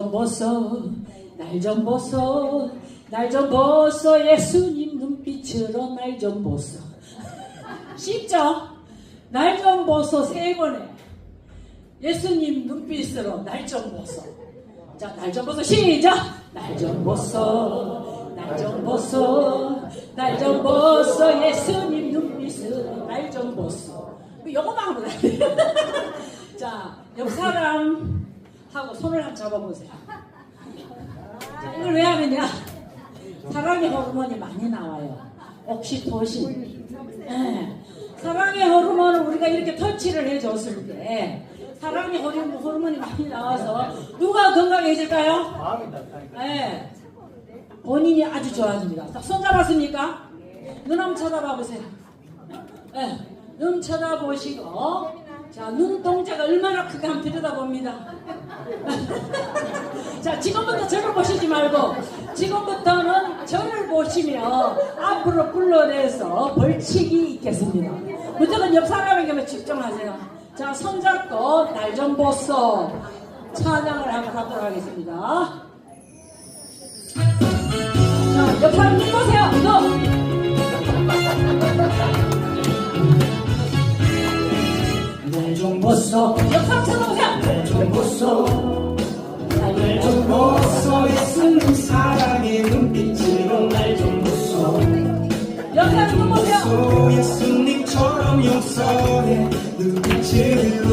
좀 보소 날좀 보소 날좀 보소 예수님 눈빛으로 날좀 보소 쉽죠? 날좀 보소 세 번에 예수님 눈빛으로 날좀 보소 자날좀 보소 시작 날좀 보소 날좀 보소 날좀 보소 예수님 눈빛으로 날좀 보소 요거만 하면 돼. 자, 옆 사람 하고 손을 한번 잡아보세요. 자, 이걸 왜 하느냐? 사랑의 호르몬이 많이 나와요. 옥시토신. 예. 사랑의 호르몬을 우리가 이렇게 터치를 해줬을 때 사랑의 호르몬, 호르몬이 많이 나와서 누가 건강해질까요? 네. 본인이 아주 좋아집니다. 자, 손 잡았습니까? 눈 한번 쳐다봐 보세요. 네. 눈 쳐다보시고, 자, 눈동자가 얼마나 크게 한번 들여다봅니다. 자, 지금부터 저를 보시지 말고, 지금부터는 저를 보시며 앞으로 굴러내서 벌칙이 있겠습니다. 무조건 옆 사람에게만 집중하세요. 자, 손 잡고 날 좀 보소. 찬양을 한번 하도록 하겠습니다. 보소. 쳐다보세요. 좀 보소. 날좀 보소. 예수님 사랑의 눈빛으로 날 좀 보소. 옆 사람 눈 보세요. 소 예수님처럼 용서해 눈빛으로.